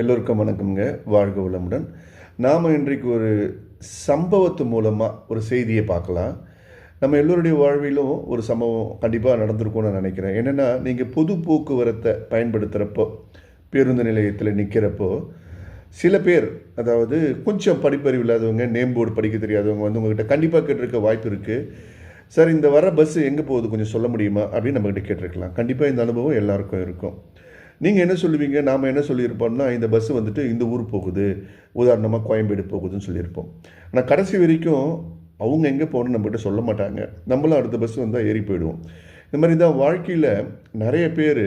எல்லோருக்கும் வணக்கம்ங்க. வாழ்க வளமுடன். நாம் இன்றைக்கு ஒரு சம்பவத்து மூலமாக ஒரு செய்தியை பார்க்கலாம். நம்ம எல்லோருடைய வாழ்விலும் ஒரு சம்பவம் கண்டிப்பாக நடந்திருக்கும்னு நான் நினைக்கிறேன். என்னென்னா நீங்கள் பொது போக்குவரத்தை பயன்படுத்துகிறப்போ பேருந்து நிலையத்தில் நிற்கிறப்போ சில பேர் அதாவது கொஞ்சம் படிப்பறிவு இல்லாதவங்க நேம் போர்டு படிக்க தெரியாதவங்க வந்து உங்ககிட்ட கண்டிப்பாக கேட்டிருக்க வாய்ப்பு இருக்குது சார் இந்த வர பஸ்ஸு எங்கே போகுது? கொஞ்சம் சொல்ல முடியுமா? அப்படின்னு நம்மகிட்ட கேட்டிருக்கலாம். கண்டிப்பாக இந்த அனுபவம் எல்லாருக்கும் இருக்கும். நீங்கள் என்ன சொல்லுவீங்க? நாம் என்ன சொல்லியிருப்போம்னா இந்த பஸ்ஸு வந்துட்டு இந்த ஊர் போகுது. உதாரணமாக கோயம்பேடு போகுதுன்னு சொல்லியிருப்போம். ஆனால் கடைசி வரைக்கும் அவங்க எங்கே போகணும்னு நம்மகிட்ட சொல்ல மாட்டாங்க. நம்மளும் அடுத்த பஸ் வந்தால் ஏறி போயிடுவோம். இந்த மாதிரி தான் வாழ்க்கையில் நிறைய பேர்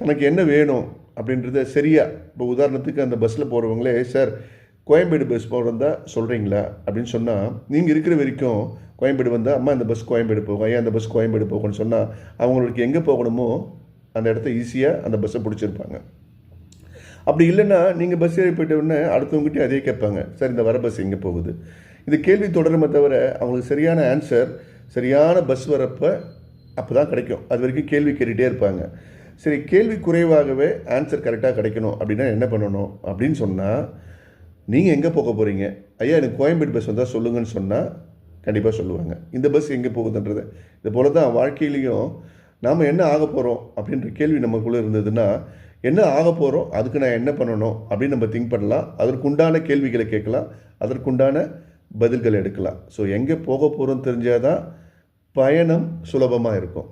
தனக்கு என்ன வேணும் அப்படின்றத சரியாக இப்போ உதாரணத்துக்கு அந்த பஸ்ஸில் போகிறவங்களே சார் கோயம்பேடு பஸ் போகிறதா சொல்கிறீங்களா அப்படின்னு சொன்னால் நீங்கள் இருக்கிற வரைக்கும் கோயம்பேடு வந்தால் அம்மா இந்த பஸ் கோயம்பேடு போகும். ஏன் அந்த பஸ் கோயம்பேடு போகும்னு சொன்னால் அவங்களுக்கு எங்கே போகணுமோ அந்த இடத்த ஈஸியாக அந்த பஸ்ஸை பிடிச்சிருப்பாங்க. அப்படி இல்லைன்னா நீங்கள் பஸ் ஏறி போயிட்ட உடனே அடுத்தவங்ககிட்டயும் அதே கேட்பாங்க. சார் இந்த வர பஸ் எங்கே போகுது? இது கேள்வி தொடருமே தவிர அவங்களுக்கு சரியான ஆன்சர் சரியான பஸ் வரப்போ அப்போ தான் கிடைக்கும். அது வரைக்கும் கேள்வி கேட்டுகிட்டே இருப்பாங்க. சரி கேள்வி குறைவாகவே ஆன்சர் கரெக்டாக கிடைக்கணும் அப்படின்னா என்ன பண்ணணும் அப்படின்னு சொன்னால் நீங்கள் எங்கே போக போகிறீங்க ஐயா எனக்கு கோயம்பேடு பஸ் வந்தால் சொல்லுங்கன்னு சொன்னால் கண்டிப்பாக சொல்லுவாங்க. இந்த பஸ் எங்கே போகுதுன்றது? இது போல தான் வாழ்க்கையிலையும் நாம் என்ன ஆக போகிறோம் அப்படின்ற கேள்வி நமக்குள்ளே இருந்ததுன்னா என்ன ஆக போகிறோம் அதுக்கு நான் என்ன பண்ணணும்? அப்படின்னு நம்ம திங்க் பண்ணலாம். அதற்குண்டான கேள்விகளை கேட்கலாம். அதற்குண்டான பதில்கள் எடுக்கலாம். ஸோ எங்கே போக போகிறோம் தெரிஞ்சால் தான் பயணம் சுலபமாக இருக்கும்.